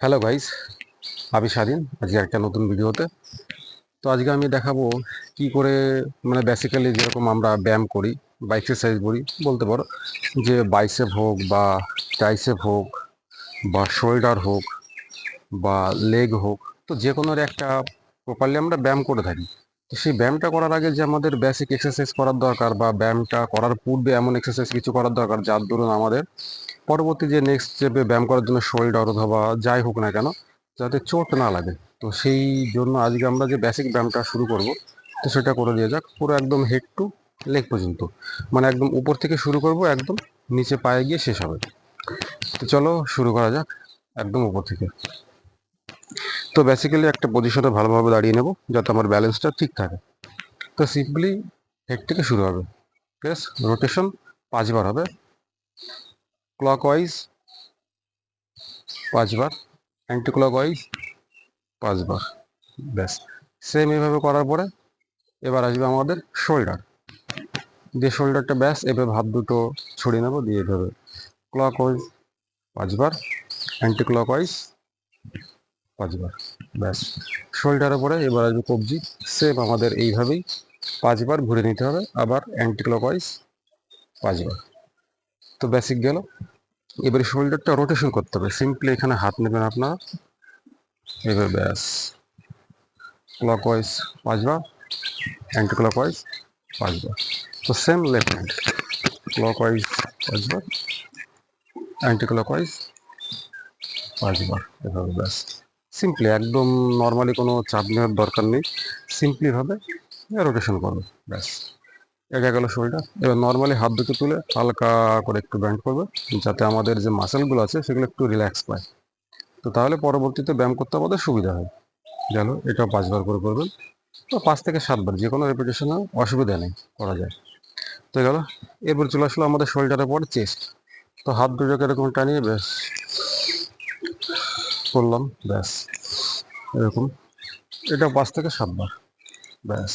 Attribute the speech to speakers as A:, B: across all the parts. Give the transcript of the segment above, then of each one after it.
A: Hello guys আমি স্বাধীন, আজকে একটা নতুন ভিডিওতে। তো আজকে আমি দেখাবো কি করে মানে বেসিক্যালি যেরকম আমরা ব্যায়াম করি বা এক্সারসাইজ করি, বলতে পারো যে বাইসেপ হোক বা টাইসেপ হোক বা শোল্ডার হোক বা লেগ হোক, তো যে কোনো একটা প্রপারলি আমরা ব্যায়াম করে থাকি। তো সেই ব্যায়ামটা করার আগে যে আমাদের বেসিক এক্সারসাইজ করার দরকার বা ব্যায়ামটা করার পূর্বে এমন এক্সারসাইজ কিছু করার দরকার, যার দরুন আমাদের পরবর্তী যে নেক্সট যে ব্যায়াম করার জন্য শোল্ডার অথবা যাই হোক না কেন, যাতে চোট না লাগে। তো সেই জন্য আজকে আমরা যে বেসিক ব্যায়ামটা শুরু করব, তো সেটা করে দিয়ে যাক। পুরো একদম হেড টু লেগ পর্যন্ত। মানে একদম উপর থেকে শুরু করব, একদম নিচে পায়ে গিয়ে শেষ হবে। তো চলো শুরু করা যাক একদম উপর থেকে। তো বেসিক্যালি একটা পজিশনে ভালোভাবে দাঁড়িয়ে নেব, যাতে আমার ব্যালেন্সটা ঠিক থাকে। তো সিম্পলি হেড থেকে শুরু হবে। প্লাস রোটেশন পাঁচবার হবে। ক্লকওয়াইজ পাঁচবার অ্যান্টি ক্লকওয়াইজ পাঁচবার, ব্যাস। সেম এভাবে করার পরে এবার আসবে আমাদের শোল্ডার দিয়ে শোল্ডারটা ব্যাস, এভাবে হাত দুটো ছড়িয়ে নেব, দিয়ে এভাবে ক্লকওয়াইজ পাঁচবার অ্যান্টি ক্লকওয়াইজ পাঁচবার, ব্যাস। শোল্ডারের পরে এবার আসবে কবজি। সেম আমাদের এইভাবেই পাঁচবার ঘুরে নিতে হবে, আবার অ্যান্টি ক্লকওয়াইজ পাঁচবার। তো বেসিক গেল। এবারে শোল্ডারটা রোটেশন করতে হবে। সিম্পলি এখানে হাত নেবেন আপনার। এবার ব্যাস। ক্লকওয়াইজ পাঁচবার। অ্যান্টি ক্লকওয়াইজ পাঁচবার। তো সেম লেফট হ্যান্ড ক্লকওয়াইজ পাঁচবার। অ্যান্টি ক্লকওয়াইজ পাঁচবার। এভাবে ব্যাস। সিম্পলি একদম নর্মালি কোনো চাপ নেওয়ার দরকার নেই। সিম্পলিভাবে রোটেশন করবে ব্যাস। এটা গেল শোল্ডার এবার নর্মালি হাত দুটো তুলে হালকা করে একটু ব্যান্ড করবে, যাতে আমাদের যে মাসেলগুলো আছে সেগুলো একটু রিল্যাক্স পায়। তো তাহলে পরবর্তীতে ব্যায়াম করতে আমাদের সুবিধা হয়। গেল এটাও পাঁচবার করে করবেন। তো পাঁচ থেকে সাতবার, যে কোনো রেপিটেশনে অসুবিধা নেই, করা যায়। তো গেল, এরপর চলে আসলো আমাদের শোল্ডারের পর চেস্ট তো হাত দুটোকে এরকম টানিয়ে ব্যাস, করলাম, ব্যাস, এরকম। এটা পাঁচ থেকে সাতবার, ব্যাস,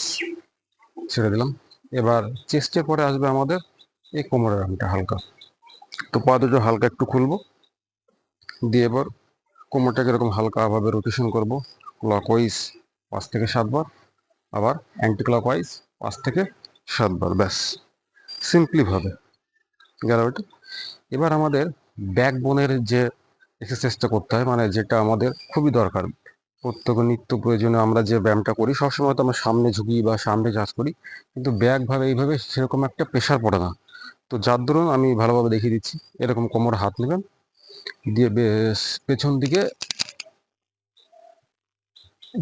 A: ছেড়ে দিলাম। এবার চেস্টের পরে আসবে আমাদের এই কোমরের আংটা হালকা। তো পা দুটো হালকা একটু খুলবো। দিয়ে এবার কোমরটাকে এরকম হালকাভাবে রোটেশন করব। ক্লকওয়াইজ পাঁচ থেকে সাতবার আবার অ্যান্টি ক্লকওয়াইজ পাঁচ থেকে সাতবার ব্যাস। সিম্পলিভাবে গেল ওটা এবার আমাদের ব্যাকবোনের যে এক্সারসাইজটা করতে হয় মানে যেটা আমাদের খুবই দরকার প্রত্যেক নিত্য প্রয়োজনে আমরা যে ব্যায়ামটা করি, সবসময় তো আমরা সামনে ঝুঁকি বা সামনে চাষ করি, কিন্তু ব্যাকভাবে এইভাবে সেরকম একটা প্রেশার পড়ে না। তো যার দরুন আমি ভালোভাবে দেখিয়ে দিচ্ছি, এরকম কোমর হাত নেবেন, দিয়ে বেশ পেছন দিকে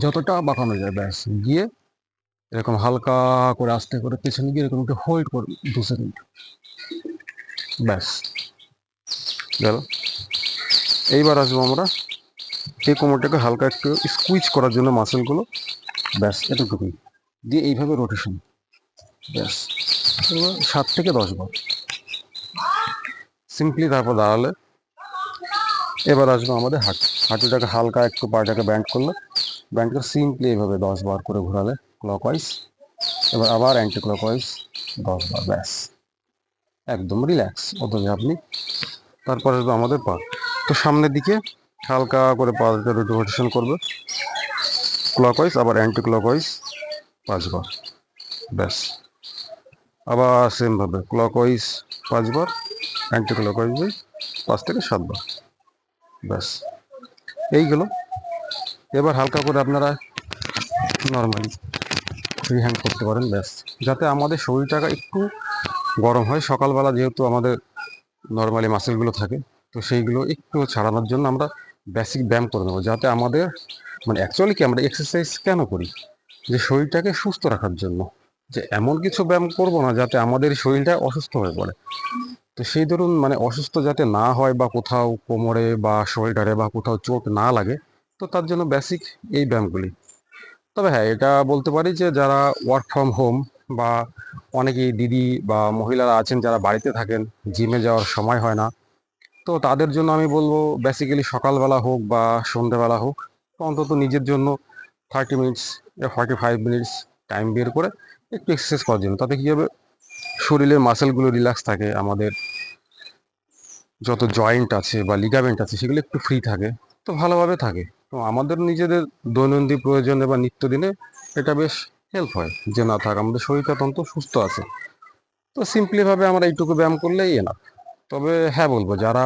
A: যতটা বাঁকানো যায় ব্যাস, গিয়ে এরকম হালকা করে আস্তে করে পেছনে গিয়ে এরকম একটু হোল্ড করুন, দু সেকেন্ড ব্যাস, গেল। এইবার আসব আমরা এই কোমরটাকে হালকা একটু স্কুইচ করার জন্য মাসেলগুলো ব্যাস এতটুকুই দিয়ে এইভাবে রোটেশন ব্যাস সাত থেকে দশ বার। সিম্পলি তারপর দাঁড়ালে, এবার আসবে আমাদের হাঁটু। হাঁটুটাকে হালকা একটু পাটাকে ব্যান্ড করলে ব্যান্ড করে সিম্পলি এইভাবে দশ বার করে ঘোরালে ক্লকওয়াইজ এবার আবার অ্যান্টি ক্লকওয়াইজ দশ বার, ব্যাস। একদম রিল্যাক্স অথচ আপনি, তারপর আসবে আমাদের পা তো সামনের দিকে হালকা করে পাটা রোটেশন করবে। ক্লকওয়াইজ আবার অ্যান্টি ক্লকওয়াইজ পাঁচবার। ব্যাস। আবার সেমভাবে ক্লকওয়াইজ পাঁচবার অ্যান্টি ক্লকওয়াইজ পাঁচ থেকে সাতবার। ব্যাস। এইগুলো এবার হালকা করে আপনারা নর্মালি ফ্রি হ্যান্ড করতে পারেন, ব্যাস। যাতে আমাদের শরীরটাকে একটু গরম হয়। সকালবেলা যেহেতু আমাদের নর্মালি মাসেলগুলো থাকে, তো সেইগুলো একটু ছাড়ানোর জন্য আমরা বেসিক ব্যায়াম করে নেব, যাতে আমাদের মানে অ্যাকচুয়ালি কি আমরা এক্সারসাইজ কেন করি? যে শরীরটাকে সুস্থ রাখার জন্য। যে এমন কিছু ব্যায়াম করব না যাতে আমাদের শরীরটা অসুস্থ হয়ে পড়ে। তো সেই ধরুন মানে অসুস্থ যাতে না হয় বা কোথাও কোমরে বা শোল্ডারে বা কোথাও চোট না লাগে, তো তার জন্য বেসিক এই ব্যায়ামগুলি। তবে হ্যাঁ এটা বলতে পারি যে যারা ওয়ার্ক ফ্রম হোম বা অনেকেই দিদি বা মহিলারা আছেন, যারা বাড়িতে থাকেন জিমে যাওয়ার সময় হয় না তো তাদের জন্য আমি বলব বেসিক্যালি সকালবেলা হোক বা সন্ধ্যেবেলা হোক অন্তত নিজের জন্য thirty minutes forty five minutes time বের করে একটু এক্সারসাইজ করার জন্য। তাতে কী হবে? শরীরের মাসেলগুলো রিল্যাক্স থাকে, আমাদের যত জয়েন্ট আছে বা লিগামেন্ট আছে সেগুলো একটু ফ্রি থাকে, তো ভালোভাবে থাকে। তো আমাদের নিজেদের দৈনন্দিন প্রয়োজনে বা নিত্যদিনে এটা বেশ হেল্প হয় যে না থাক, আমাদের শরীরটা তন্ত সুস্থ আছে। তো সিম্পলিভাবে আমরা এইটুকু ব্যায়াম করলেই এনাফ তবে হ্যাঁ বলব, যারা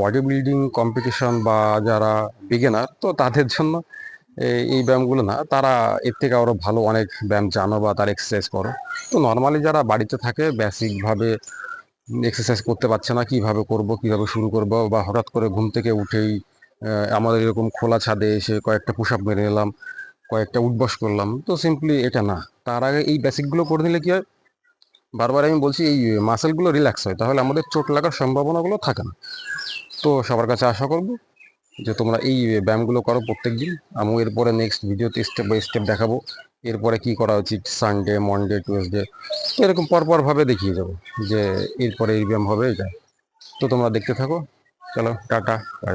A: বডি বিল্ডিং কম্পিটিশন বা যারা বিগিনার তো তাদের জন্য এই- ব্যায়ামগুলো না, তারা এর থেকে আরও ভালো অনেক ব্যায়াম জানো বা তার এক্সারসাইজ করো। তো নর্মালি যারা বাড়িতে থাকে বেসিকভাবে এক্সারসাইজ করতে পারছে না, কীভাবে করব, কীভাবে শুরু করব, বা হঠাৎ করে ঘুম থেকে উঠেই আমাদের এরকম খোলা ছাদে এসে কয়েকটা পুশ আপ মেরে নিলাম কয়েকটা উঠবস করলাম, তো সিম্পলি এটা না। তার আগে এই বেসিকগুলো করে নিলে কি হয় বারবার আমি বলছি, এই মাসেলগুলো রিল্যাক্স হয়, তাহলে আমাদের চোট লাগার সম্ভাবনাগুলো থাকে না। তো সবার কাছে আশা করব যে তোমরা এই ব্যায়ামগুলো করো প্রত্যেক দিন আমি এরপরে নেক্সট ভিডিওতে স্টেপ বাই স্টেপ দেখাবো, এরপরে কি করা উচিত সানডে মনডে টুয়েসডে তো এরকম পরপর ভাবে দেখিয়ে যাব যে এরপরে এই ব্যায়াম হবে, এটা। তো তোমরা দেখতে থাকো। চলো, টাটা